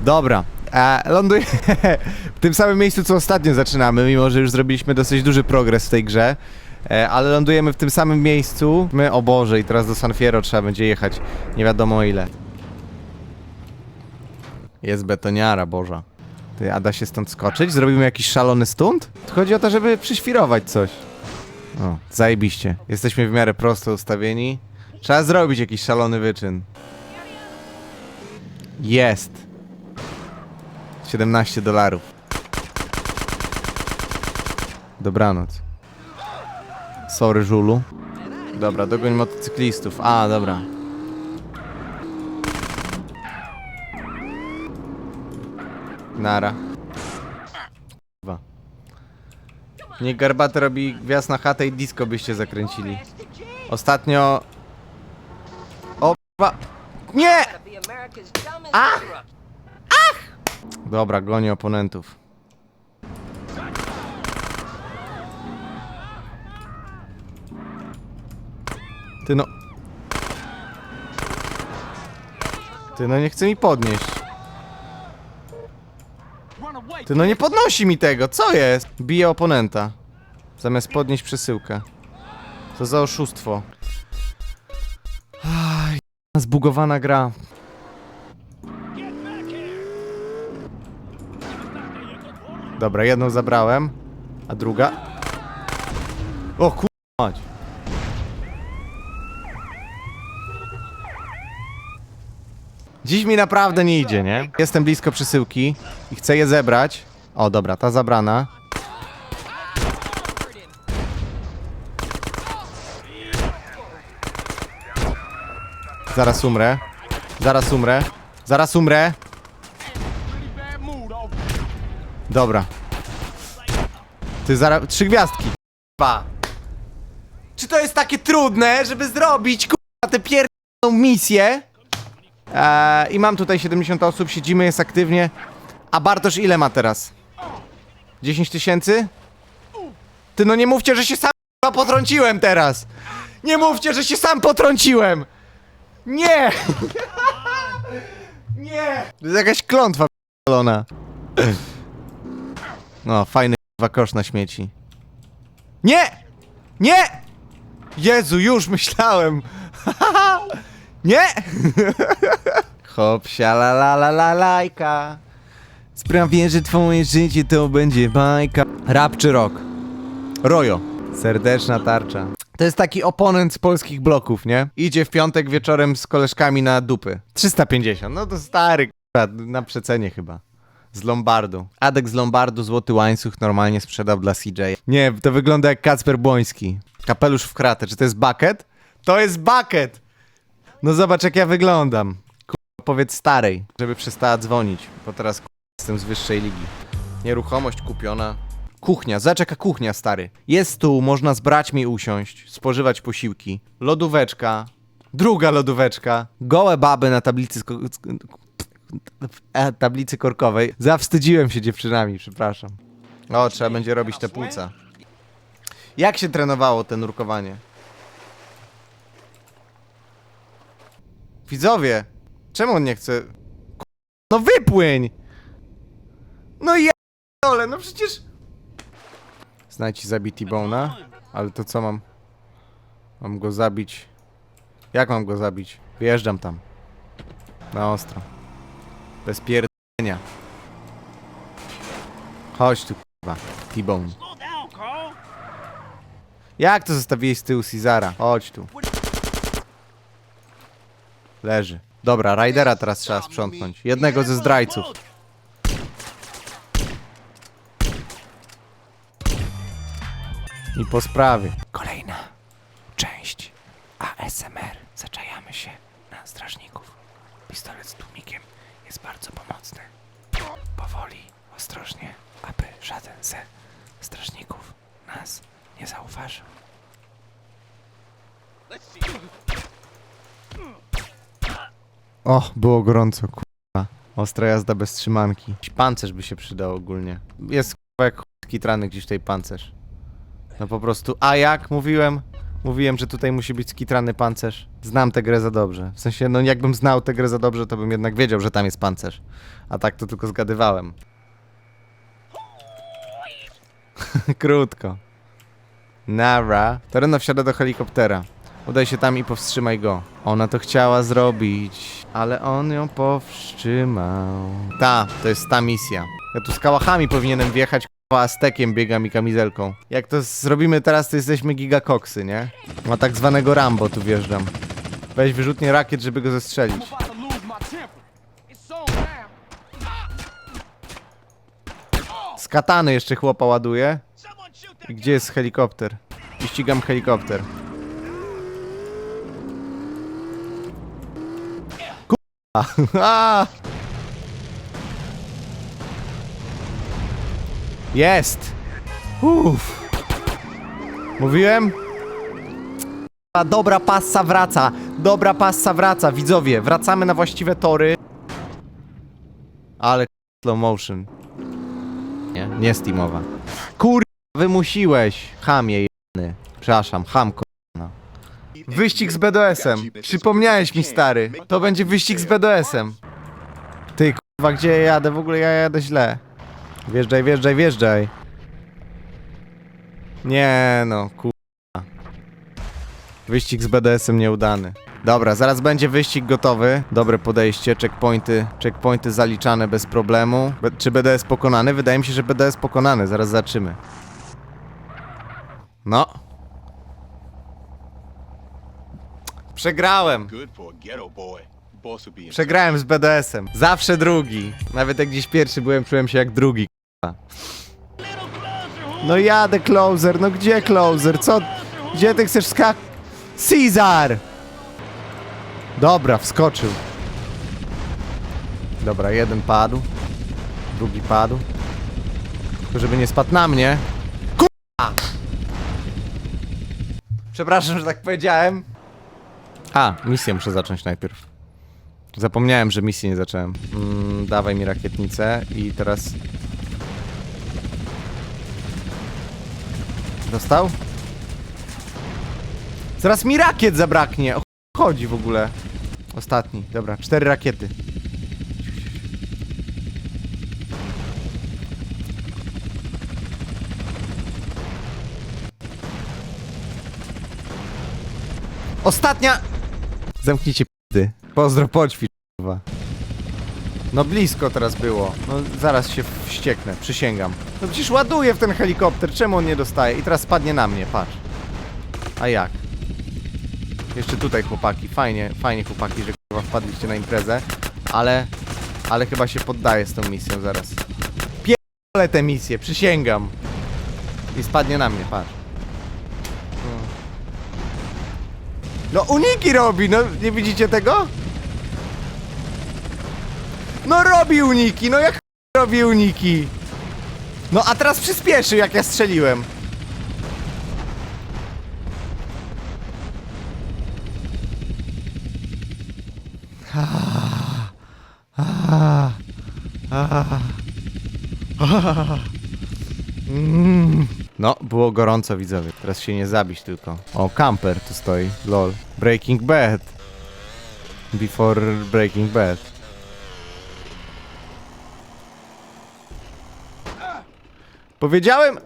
Dobra. E, ląduję w tym samym miejscu, co ostatnio zaczynamy, mimo że już zrobiliśmy dosyć duży progres w tej grze. E, ale lądujemy w tym samym miejscu. My, o Boże, i teraz do San Fierro trzeba będzie jechać. Nie wiadomo ile. Jest betoniara, Boża. Ty, a da się stąd skoczyć? Zrobimy jakiś szalony stunt? Chodzi o to, żeby przyświrować coś. O, zajebiście. Jesteśmy w miarę prosto ustawieni. Trzeba zrobić jakiś szalony wyczyn. Jest. 17 dolarów. Dobranoc. Sorry, Żulu. Dobra, dogoń motocyklistów. A, dobra. Nara. Kurwa. Niech Garbaty robi gwiazd na chatę i disco byście zakręcili. Ostatnio... O. Nie! Ach! Dobra, goni oponentów. Ty no... Ty no nie chce mi podnieść. Ty no nie podnosi mi tego, co jest? Bije oponenta. Zamiast podnieść przesyłkę. Co za oszustwo. Zbugowana gra. Dobra, jedną zabrałem, a druga... O kur... mać. Dziś mi naprawdę nie idzie, nie? Jestem blisko przesyłki i chcę je zebrać. O, dobra, ta zabrana. Zaraz umrę. Zaraz umrę. Zaraz umrę. Dobra. Ty zaraz... Trzy gwiazdki. Pa. Czy to jest takie trudne, żeby zrobić kurwa tę pierdolą misję? Eee, I mam tutaj 70 osób, siedzimy, jest aktywnie. A Bartosz ile ma teraz? 10 tysięcy? Ty no nie mówcie, że się sam potrąciłem teraz! Nie mówcie, że się sam potrąciłem! Nie! Nie! To jest jakaś klątwa p***lona. No, fajny k***wa kosz na śmieci. Nie! Nie! Jezu, już myślałem. Nie! Hop, la la la la lajka. Sprawię, że twoje życie to będzie bajka. Rap czy rock? Rojo. Serdeczna tarcza. To jest taki oponent z polskich bloków, nie? Idzie w piątek wieczorem z koleżkami na dupy. 350, no to stary, na przecenie chyba. Z Lombardu. Adek z Lombardu, złoty łańcuch normalnie sprzedał dla CJ. Nie, to wygląda jak Kacper Błoński. Kapelusz w kratę. Czy to jest bucket? To jest bucket! No zobacz jak ja wyglądam. Kurwa, powiedz starej, żeby przestała dzwonić, bo teraz kurwa, jestem z wyższej ligi. Nieruchomość kupiona. Kuchnia, zobacz jaka kuchnia, stary. Jest stół, można z braćmi usiąść, spożywać posiłki. Lodóweczka. Druga lodóweczka. Gołe baby na tablicy... sko- sk- e, tablicy korkowej. Zawstydziłem się dziewczynami, przepraszam. O, trzeba będzie robić te płuca. Jak się trenowało te nurkowanie? Widzowie, czemu on nie chce... No wypłyń! No ja dole, no przecież... Znajdź zabity Bona, ale to co mam? Mam go zabić... Jak mam go zabić? Wjeżdżam tam. Na ostro. Bez pierdolenia. Chodź tu, kurwa. T-Bone. Jak to zostawiłeś z tyłu Cezara? Chodź tu. Leży. Dobra, Raidera teraz trzeba sprzątnąć. Jednego ze zdrajców. I po sprawie. Kolejna część ASMR. Zaczajamy się na strażników. Pistolet z tłumikiem jest bardzo pomocny. Powoli, ostrożnie, aby żaden ze strażników nas nie zauważył. O, było gorąco, kurwa. Ostra jazda bez trzymanki. Jakiś Pancerz by się przydał ogólnie. Jest kurwa jak chuj skitrany gdzieś tutaj pancerz. No po prostu, a jak mówiłem? Mówiłem, że tutaj musi być skitrany pancerz. Znam tę grę za dobrze. W sensie, no jakbym znał tę grę za dobrze, to bym jednak wiedział, że tam jest pancerz. A tak to tylko zgadywałem. Krótko. Nara. Toreno wsiada do helikoptera. Udaj się tam i powstrzymaj go. Ona to chciała zrobić, ale on ją powstrzymał. Ta, to jest ta misja. Ja tu z kałachami powinienem wjechać, Aztekiem biegam i kamizelką. Jak to zrobimy teraz, to jesteśmy gigakoksy, nie? Ma tak zwanego Rambo tu wjeżdżam. Weź wyrzutnie rakiet, żeby go zestrzelić. Z katany jeszcze chłopa ładuje. I gdzie jest helikopter? I ścigam helikopter. Kurwa! Jest! Uff. Mówiłem? A dobra passa wraca! Dobra passa wraca! Widzowie, wracamy na właściwe tory. Ale slow motion. Nie, nie Steamowa. Kur... Wymusiłeś, chamie jany. Przepraszam, ham k***na. Wyścig z BDS-em. Przypomniałeś mi, stary. To będzie wyścig z BDS-em. Ty, kurwa, gdzie ja jadę? W ogóle ja jadę źle. Wjeżdżaj, wjeżdżaj, wjeżdżaj. Nie no, kurwa. Wyścig z BDS-em nieudany. Dobra, zaraz będzie wyścig gotowy. Dobre podejście, checkpointy, checkpointy zaliczane bez problemu. Be czy BDS pokonany? Wydaje mi się, że BDS pokonany. Zaraz zobaczymy. No. Przegrałem. Przegrałem z BDS-em. Zawsze drugi. Nawet jak dziś pierwszy byłem, czułem się jak drugi. No jadę closer, no gdzie closer? Co? Gdzie ty chcesz skak... Caesar! Dobra, wskoczył. Dobra, jeden padł. Drugi padł. Tylko żeby nie spadł na mnie. Kurwa! Przepraszam, że tak powiedziałem. A, misję muszę zacząć najpierw. Zapomniałem, że misję nie zacząłem. Mm, dawaj mi rakietnicę i teraz... Dostał? Zaraz mi rakiet zabraknie! O ch- chodzi w ogóle? Ostatni, dobra, cztery rakiety. Ostatnia! Zamknijcie p***y. Pozdro poćwicz. No blisko teraz było. No zaraz się wścieknę, przysięgam. No przecież ładuję w ten helikopter, czemu on nie dostaje? I teraz spadnie na mnie, patrz. A jak? Jeszcze tutaj chłopaki, fajnie, fajnie chłopaki, że kurwa wpadliście na imprezę, ale, ale chyba się poddaję z tą misją zaraz. Pierdolę tę misję, przysięgam. I spadnie na mnie, patrz. No uniki robi, no nie widzicie tego? No robi uniki, no jak robi uniki? No a teraz przyspieszył jak ja strzeliłem. No, było gorąco widzowie, teraz się nie zabić tylko. O, camper tu stoi, lol. Breaking Bad. Before Breaking Bad. Powiedziałem...